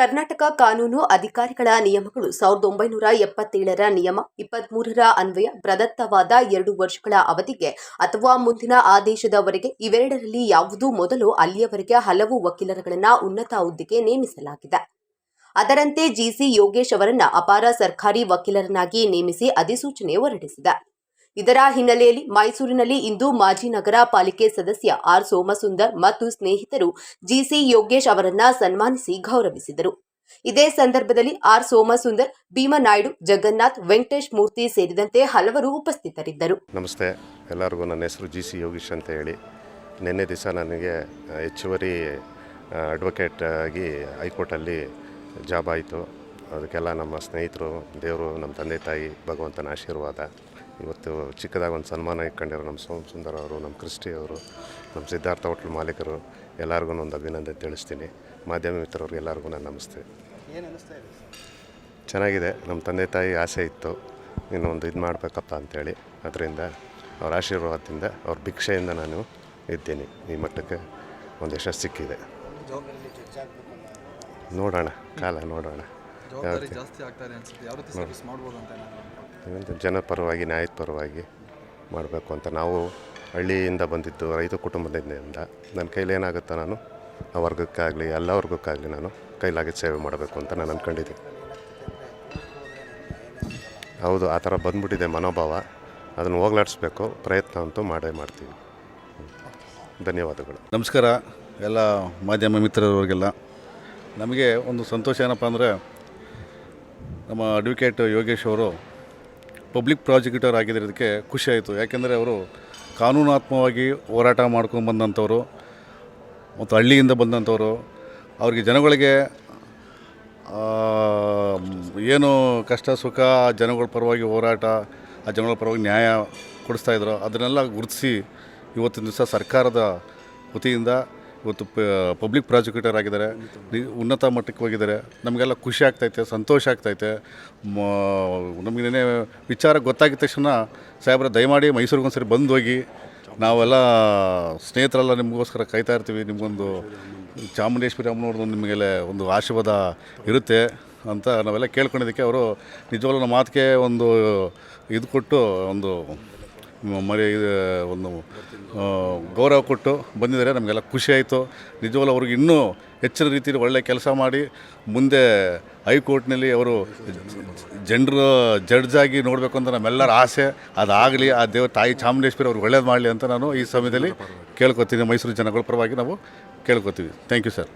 ಕರ್ನಾಟಕ ಕಾನೂನು ಅಧಿಕಾರಿಗಳ ನಿಯಮಗಳು ಸಾವಿರದ ಒಂಬೈನೂರ ಎಪ್ಪತ್ತೇಳರ ನಿಯಮ, ಇಪ್ಪತ್ಮೂರರ ಅನ್ವಯ ಪ್ರದತ್ತವಾದ ಎರಡು ವರ್ಷಗಳ ಅವಧಿಗೆ ಅಥವಾ ಮುಂದಿನ ಆದೇಶದವರೆಗೆ ಇವೆರಡರಲ್ಲಿ ಯಾವುದೂ ಮೊದಲು ಅಲ್ಲಿಯವರೆಗೆ ಹಲವು ವಕೀಲರುಗಳನ್ನ ಉನ್ನತ ಹುದ್ದೆಗೆ ನೇಮಿಸಲಾಗಿದೆ. ಅದರಂತೆ ಜಿಸಿ ಯೋಗೇಶ್ ಅವರನ್ನು ಅಪಾರ ಸರ್ಕಾರಿ ವಕೀಲರನ್ನಾಗಿ ನೇಮಿಸಿ ಅಧಿಸೂಚನೆ ಹೊರಡಿಸಿದೆ. ಇದರ ಹಿನ್ನೆಲೆಯಲ್ಲಿ ಮೈಸೂರಿನಲ್ಲಿ ಇಂದು ಮಾಜಿ ನಗರ ಪಾಲಿಕೆ ಸದಸ್ಯ ಆರ್ ಸೋಮಸುಂದರ್ ಮತ್ತು ಸ್ನೇಹಿತರು ಜಿಸಿ ಯೋಗೇಶ್ ಅವರನ್ನ ಸನ್ಮಾನಿಸಿ ಗೌರವಿಸಿದರು. ಇದೇ ಸಂದರ್ಭದಲ್ಲಿ ಆರ್ ಸೋಮಸುಂದರ್, ಭೀಮನಾಯ್ಡು, ಜಗನ್ನಾಥ್, ವೆಂಕಟೇಶ್ ಮೂರ್ತಿ ಸೇರಿದಂತೆ ಹಲವರು ಉಪಸ್ಥಿತರಿದ್ದರು. ನಮಸ್ತೆ. ಎಲ್ಲರಿಗೂ ನನ್ನ ಹೆಸರು ಜಿ ಸಿ ಯೋಗೀಶ್ ಅಂತ ಹೇಳಿ. ನಿನ್ನೆ ದಿವಸ ನನಗೆ ಹೆಚ್ಚುವರಿ ಅಡ್ವೊಕೇಟ್ ಆಗಿ ಹೈಕೋರ್ಟಲ್ಲಿ ಜಾಬ್ ಆಯಿತು. ಅದಕ್ಕೆಲ್ಲ ನಮ್ಮ ಸ್ನೇಹಿತರು, ದೇವರು, ನಮ್ಮ ತಂದೆ ತಾಯಿ ಭಗವಂತನ ಆಶೀರ್ವಾದ. ಇವತ್ತು ಚಿಕ್ಕದಾಗಿ ಒಂದು ಸನ್ಮಾನ ಇಟ್ಕೊಂಡಿರೋ ನಮ್ಮ ಸೋಮ್ ಸುಂದರ ಅವರು ನಮ್ಮ ಕ್ರಿಸ್ಟಿ ಅವರು ನಮ್ಮ ಸಿದ್ಧಾರ್ಥ ಹೋಟ್ಲ್ ಮಾಲೀಕರು ಎಲ್ಲರಿಗೂ ಒಂದು ಅಭಿನಂದನೆ ತಿಳಿಸ್ತೀನಿ. ಮಾಧ್ಯಮ ಮಿತ್ರರಿಗೆ ಎಲ್ಲರಿಗೂ ನಾನು ನಮಸ್ತೆ ಚೆನ್ನಾಗಿದೆ. ನಮ್ಮ ತಂದೆ ತಾಯಿ ಆಸೆ ಇತ್ತು. ಇನ್ನೊಂದು ಇದು ಮಾಡಬೇಕಪ್ಪ ಅಂತೇಳಿ. ಅದರಿಂದ ಅವ್ರ ಆಶೀರ್ವಾದದಿಂದ ಅವ್ರ ಭಿಕ್ಷೆಯಿಂದ ನಾನು ಇದ್ದೀನಿ. ಈ ಮಟ್ಟಕ್ಕೆ ಒಂದು ಯಶಸ್ಸು ಸಿಕ್ಕಿದೆ. ನೋಡೋಣ ಕಾಲ ನೋಡೋಣ. ಜವಾಬ್ದಾರಿ ಜಾಸ್ತಿ ಆಗ್ತಾರೆ ಅನ್ಸುತ್ತೆ. ಯಾವ ರೀತಿ ಸರ್ವಿಸ್ ಮಾಡ್ಬೋದು ಅಂತ ಏನಾದ್ರು ಜನ ಪರವಾಗಿ ನ್ಯಾಯದ ಪರವಾಗಿ ಮಾಡಬೇಕು ಅಂತ ನಾವು ಹಳ್ಳಿಯಿಂದ ಬಂದಿದ್ದು ರೈತ ಕುಟುಂಬದಿಂದ ನನ್ನ ಕೈಲಿ ಏನಾಗುತ್ತೋ ನಾನು? ಆ ವರ್ಗಕ್ಕಾಗಲಿ ಎಲ್ಲ ವರ್ಗಕ್ಕಾಗಲಿ ನಾನು ಕೈಲಾಗಿ ಸೇವೆ ಮಾಡಬೇಕು ಅಂತ ನಾನು ಅಂದ್ಕೊಂಡಿದ್ದೀನಿ ಹೌದು ಆ ಥರ ಬಂದ್ಬಿಟ್ಟಿದೆ ಮನೋಭಾವ. ಅದನ್ನು ಹೋಗ್ಲಾಡಿಸ್ಬೇಕು ಪ್ರಯತ್ನ ಅಂತೂ ಮಾಡೇ ಮಾಡ್ತೀವಿ. ಧನ್ಯವಾದಗಳು. ನಮಸ್ಕಾರ. ಎಲ್ಲ ಮಾಧ್ಯಮ ಮಿತ್ರರವರಿಗೆಲ್ಲ. ನಮಗೆ ಒಂದು ಸಂತೋಷ ಏನಪ್ಪ ಅಂದರೆ ನಮ್ಮ ಅಡ್ವೊಕೇಟ್ ಯೋಗೇಶ್ ಅವರು ಪಬ್ಲಿಕ್ ಪ್ರಾಸಿಕ್ಯೂಟರ್ ಆಗಿರೋದಕ್ಕೆ ಖುಷಿ ಆಯಿತು. ಯಾಕೆಂದರೆ ಅವರು ಕಾನೂನಾತ್ಮವಾಗಿ ಹೋರಾಟ ಮಾಡ್ಕೊಂಡು ಬಂದಂಥವ್ರು, ಮತ್ತು ಹಳ್ಳಿಯಿಂದ ಬಂದಂಥವರು. ಅವ್ರಿಗೆ ಜನಗಳಿಗೆ ಏನು ಕಷ್ಟ ಸುಖ ಜನಗಳ ಪರವಾಗಿ ಹೋರಾಟ, ಆ ಜನಗಳ ಪರವಾಗಿ ನ್ಯಾಯ ಕೊಡಿಸ್ತಾಯಿದ್ರು ಅದನ್ನೆಲ್ಲ ಗುರುತಿಸಿ ಇವತ್ತಿನ ದಿವಸ ಸರ್ಕಾರದ ವತಿಯಿಂದ ಇವತ್ತು ಪಬ್ಲಿಕ್ ಪ್ರಾಸಿಕ್ಯೂಟರ್ ಆಗಿದ್ದಾರೆ. ಉನ್ನತ ಮಟ್ಟಕ್ಕೆ ಹೋಗಿದ್ದಾರೆ. ನಮಗೆಲ್ಲ ಖುಷಿ ಆಗ್ತೈತೆ, ಸಂತೋಷ ಆಗ್ತೈತೆ. ನಮಗೆ ನೆನೆ ವಿಚಾರ ಗೊತ್ತಾಗಿದ ತಕ್ಷಣ ಸಾಹೇಬ್ರ, ದಯಮಾಡಿ ಮೈಸೂರಿಗೊಂದ್ಸರಿ ಬಂದು ಹೋಗಿ ನಾವೆಲ್ಲ ಸ್ನೇಹಿತರೆಲ್ಲ ನಿಮಗೋಸ್ಕರ ಕಾಯ್ತಾ ಇರ್ತೀವಿ. ನಿಮಗೊಂದು ಚಾಮುಂಡೇಶ್ವರಿ ಅಮ್ಮನವ್ರದ್ದು ನಿಮಗೆಲ್ಲ ಒಂದು ಆಶೀರ್ವಾದ ಇರುತ್ತೆ ಅಂತ ನಾವೆಲ್ಲ ಕೇಳ್ಕೊಂಡಿದ್ದಕ್ಕೆ ಅವರು ನಿಜವಾಗ್ಲೂ ನಮ್ಮ ಮಾತಿಗೆ ಒಂದು ಇದು ಕೊಟ್ಟು ಒಂದು ಮರಿ ಒಂದು ಗೌರವ ಕೊಟ್ಟು ಬಂದಿದ್ದಾರೆ, ನಮಗೆಲ್ಲ ಖುಷಿಯಾಯಿತು ನಿಜವಾಗ್ಲೂ ಅವ್ರಿಗೆ ಇನ್ನೂ ಹೆಚ್ಚಿನ ರೀತಿಯಲ್ಲಿ ಒಳ್ಳೆಯ ಕೆಲಸ ಮಾಡಿ ಮುಂದೆ ಹೈಕೋರ್ಟ್ನಲ್ಲಿ ಅವರು ಜನರು, ಜಡ್ಜ್ ಆಗಿ ನೋಡಬೇಕು ಅಂತ ನಮ್ಮೆಲ್ಲರ ಆಸೆ. ಅದಾಗಲಿ ಆ ದೇವ ತಾಯಿ ಚಾಮುಂಡೇಶ್ವರಿ ಅವ್ರಿಗೆ ಒಳ್ಳೇದು ಮಾಡಲಿ ಅಂತ ನಾನು ಈ ಸಮಯದಲ್ಲಿ ಕೇಳ್ಕೊತೀನಿ. ಮೈಸೂರು ಜನಗಳ ಪರವಾಗಿ ನಾವು ಕೇಳ್ಕೊತೀವಿ. Thank you sir